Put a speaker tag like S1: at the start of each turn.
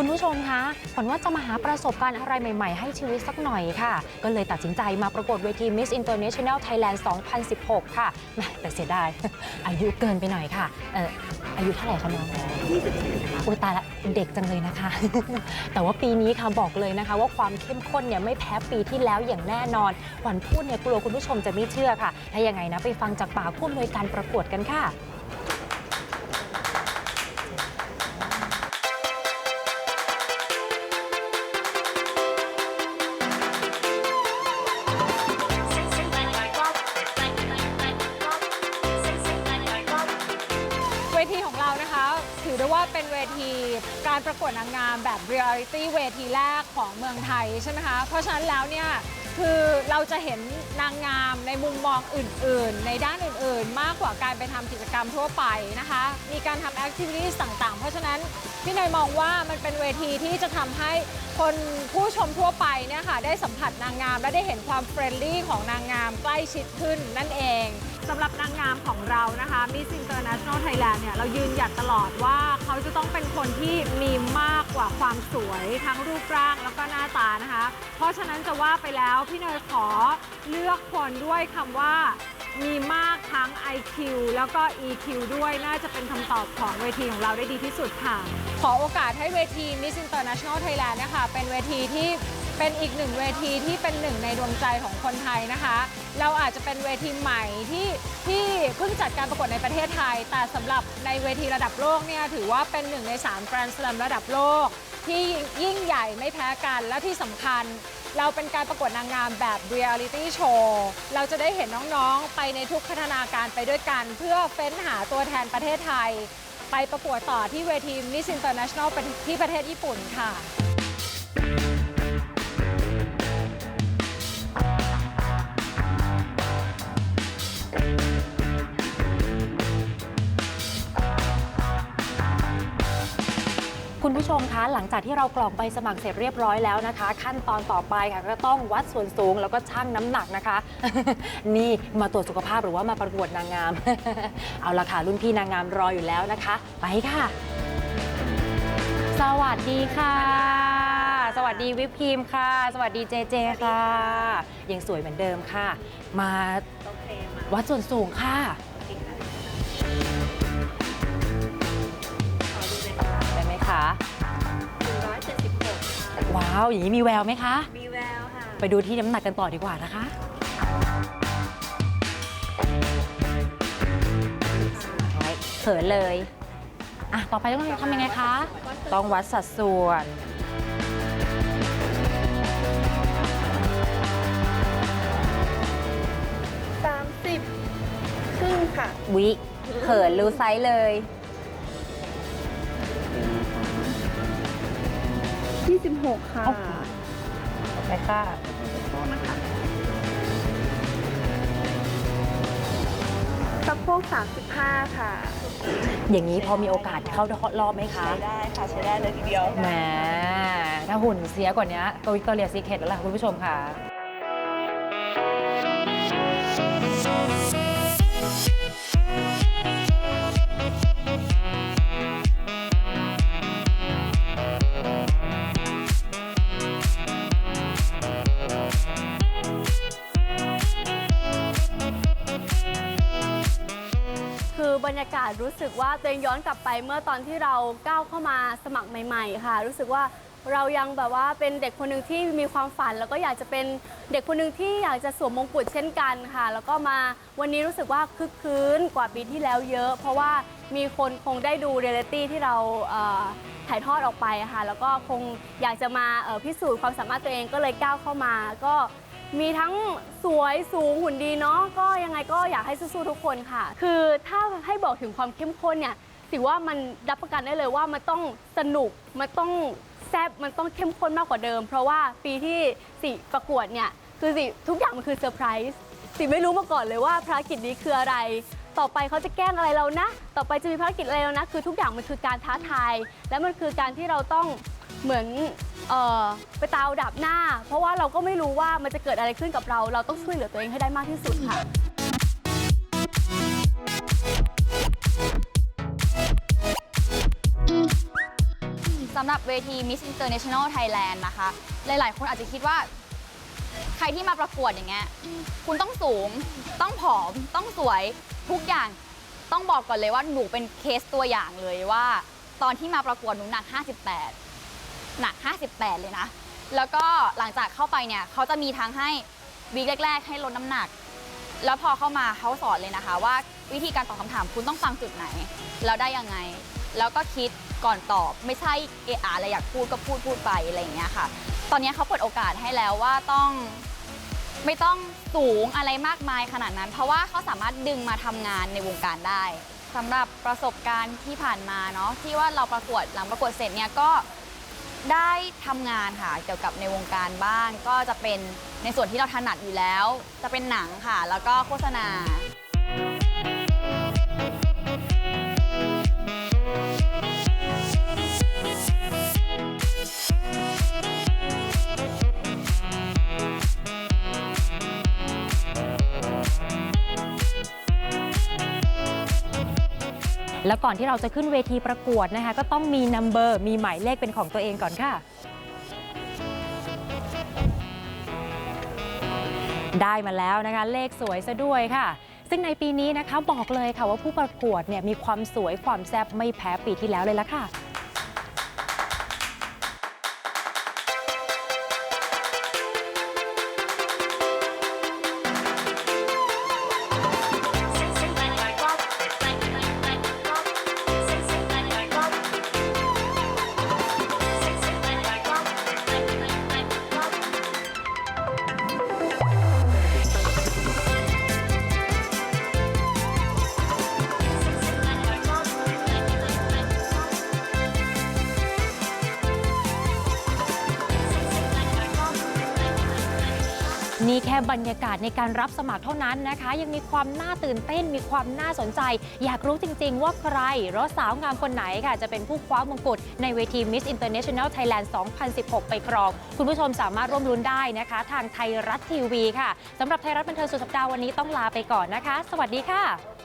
S1: คุณผู้ชมคะขวัญว่าจะมาหาประสบการณ์อะไรใหม่ๆ ให้ชีวิตสักหน่อยค่ะ ก็เลยตัดสินใจมาประกวดเวที Miss International Thailand 2016 ค่ะแหมแต่เสียดาย อายุเกินไปหน่อยค่ะเอออายุเท่าไหร่คะน้องอุ้ยตายละเด็กจังเลยนะคะ แต่ว่าปีนี้ค่ะบอกเลยนะคะ ว่าความเข้มข้นเนี่ยไม่แพ้ปีที่แล้วอย่างแน่นอนขวัญพูดเนี่ยกลัวคุณผู้ชมจะไม่เชื่อค่ะ ถ้ายังไงนะไปฟังจากปากผู้อำนวยการประกวดกันค่ะ
S2: นะคะ ถือได้ว่าเป็นเวทีการประกวดนางงามแบบเรียลิตี้เวทีแรกของเมืองไทยใช่ไหมคะ เพราะฉะนั้นแล้วเนี่ยคือเราจะเห็นนางงามในมุมมองอื่น ๆ ในด้านอื่น ๆ มากกว่าการไปทำกิจกรรมทั่วไปนะคะ มีการทำแอคทิวิตี้ต่าง ๆ เพราะฉะนั้นพี่เนยมองว่ามันเป็นเวทีที่จะทำให้ คนผู้ชมทั่วไปเนี่ยค่ะได้สัมผัสนางงาม และได้เห็นความเฟรนลี่ของนางงามใกล้ชิดขึ้นนั่นเองสำหรับนางงามของเรานะคะ Miss International Thailand เนี่ยเรายืนหยัดตลอดว่าเขาจะต้องเป็นคนที่มีมากกว่าความสวยทั้งรูปร่างแล้วก็หน้าตานะคะ เพราะฉะนั้นจะว่าไปแล้วพี่เนยขอเลือกคนด้วยคำว่า มีมากทั้ง IQ แล้วก็ EQ ด้วยน่าจะเป็นคำตอบของเวทีของเราได้ดีที่สุดค่ะ ขอโอกาสให้เวที Miss International Thailand นะคะ เป็นเวทีที่เป็นอีกหนึ่งเวทีที่เป็นหนึ่งในดวงใจของคนไทยนะคะ เราอาจจะเป็นเวทีใหม่ที่ที่เพิ่งจัดการประกวดในประเทศไทย แต่สำหรับในเวทีระดับโลกเนี่ยถือว่าเป็นหนึ่งใน3แกรนด์ส a ลมระดับโลก ที่ยิ่งใหญ่ไม่แพ้กันและที่สำคัญ เราเป็นการประกวดนางงามแบบเรียลิตี้โชว์เราจะได้เห็นน้องๆ ไปในทุกพัฒนาการไปด้วยกัน เพื่อเฟ้นหาตัวแทนประเทศไทย ไปประกวดต่อที่เวที Miss International ที่ประเทศญี่ปุ่นค่ะ
S1: คุณผู้ชมคะหลังจากที่เรากรอกใบสมัครเสร็จเรียบร้อยแล้วนะคะ ขั้นตอนต่อไปค่ะก็ต้องวัดส่วนสูงแล้วก็ชั่งน้ำหนักนะคะ นี่มาตรวจสุขภาพหรือว่ามาประกวดนางงาม เอาละค่ะรุ่นพี่นางงามรออยู่แล้วนะคะ ไปค่ะ สวัสดีค่ะ สวัสดีวิปครีมค่ะ สวัสดีเจเจค่ะยังสวยเหมือนเดิมค่ะ มาวัดส่วนสูงค่ะ ว้าว อย่างนี้มีแววไหมคะ
S3: มีแววค่ะ
S1: ไปดูที่น้ำหนักกันต่อดีกว่านะคะ เขินเลย อะ ต่อไปต้องทำยังไงคะ ต้องวัดสัดส่วน
S3: 30 ครึ่งค่ะ
S1: วิ เขินรู้ไซส์เลย
S3: 26 ค่ะ
S1: โอ้โหไปค่ะ
S3: สะโพก35 ค่ะ
S1: อย่างนี้พอมีโอกาสเข้ารอบไหมคะ
S3: ใช้ได้ค่ะ ใช้ได้เลยทีเดียว
S1: แหม ถ้าหุ่นเสียกว่านี้ก็วิกตอเรียซีเคทแล้วล่ะคุณผู้ชมค่ะ
S4: บรรยากาศรู้สึกว่าตัวเองย้อนกลับไปเมื่อตอนที่เราก้าวเข้ามาสมัครใหม่ ๆ ค่ะ รู้สึกว่าเรายังแบบว่าเป็นเด็กคนหนึ่งที่มีความฝัน แล้วก็อยากจะเป็นเด็กคนหนึ่งที่อยากจะสวมมงกุฎเช่นกันค่ะ แล้วก็มาวันนี้รู้สึกว่าคึกคืนกว่าปีที่แล้วเยอะ เพราะว่ามีคนคงได้ดูเรียลิตี้ที่เราถ่ายทอดออกไปค่ะ แล้วก็คงอยากจะมาพิสูจน์ความสามารถตัวเองก็เลยก้าวเข้ามา ก็ มีทั้งสวยสูงหุ่นดีเนาะก็ยังไงก็อยากให้สู้ๆทุกคนค่ะ คือถ้าให้บอกถึงความเข้มข้นเนี่ยสิว่ามันรับประกันได้เลยว่ามันต้องสนุกมันต้องแซ่บมันต้องเข้มข้นมากกว่าเดิม เพราะว่าปีที่สิประกวดเนี่ยคือสิทุกอย่างมันคือเซอร์ไพรส์สิไม่รู้มาก่อนเลยว่าภารกิจนี้คืออะไร ต่อไปเขาจะแกล้งอะไรเรานะ ต่อไปจะมีภารกิจอะไรเรานะ คือทุกอย่างมันคือการท้าทาย และมันคือการที่เราต้องเหมือน เอ่อไปตาวดับหน้า เพราะว่าเราก็ไม่รู้ว่ามันจะเกิดอะไรขึ้นกับเรา เราต้องช่วยเหลือตัวเองให้ได้มากที่สุดค่ะ
S5: สสำหรับเวที Miss International Thailand นะคะ หลาย ๆ คนอาจจะคิดว่า ใครที่มาประกวดอย่างเงี้ย คุณต้องสูง ต้องผอม ต้องสวย ทุกอย่าง ต้องบอกก่อนเลยว่าหนูเป็นเคสตัวอย่างเลยว่า ตอนที่มาประกวดหนูหนัก 58 หนัก 58 เลยนะ แล้วก็หลังจากเข้าไปเนี่ยเขาจะมีทางให้วีคแรก ๆ ให้ลดน้ำหนัก แล้วพอเข้ามาเขาสอนเลยนะคะ ว่าวิธีการตอบคำถามคุณต้องฟังจุดไหน แล้วได้ยังไง แล้วก็คิดก่อนตอบไม่ใช่เอออะไรอยากพูดก็พูดพูดไปอะไรอย่างเงี้ยค่ะ ตอนนี้เขาเปิดโอกาสให้แล้วว่าต้องไม่ต้องสูงอะไรมากมายขนาดนั้น เพราะว่าเขาสามารถดึงมาทำงานในวงการได้สำหรับประสบการณ์ที่ผ่านมาเนาะที่ว่าเราประกวดหลังประกวดเสร็จเนี่ยก็ ได้ทำงานค่ะเกี่ยวกับในวงการบ้าง ก็จะเป็นในส่วนที่เราถนัดอยู่แล้ว จะเป็นหนังค่ะ แล้วก็โฆษณา
S1: แล้วก่อนที่เราจะขึ้นเวทีประกวดนะคะ ก็ต้องมีนัมเบอร์มีหมายเลขเป็นของตัวเองก่อนค่ะ ได้มาแล้วนะคะ เลขสวยซะด้วยค่ะ ซึ่งในปีนี้นะคะบอกเลยค่ะว่าผู้ประกวดเนี่ยมีความสวยความแซ่บไม่แพ้ปีที่แล้วเลยละค่ะ นี่แค่บรรยากาศในการรับสมัครเท่านั้นนะคะ ยังมีความน่าตื่นเต้นมีความน่าสนใจ อยากรู้จริง ๆ ว่าใครรือสาวงามคนไหนค่ะ จะเป็นผู้คว้ามงกุฎในเวที Miss International Thailand 2016 ไปครอง คุณผู้ชมสามารถร่วมลุ้นได้นะคะ ทางไทยรัฐทีวีค่ะสำหรับไทยรัฐบันเทิงสุดสัปดาห์วันนี้ต้องลาไปก่อนนะคะ สวัสดีค่ะ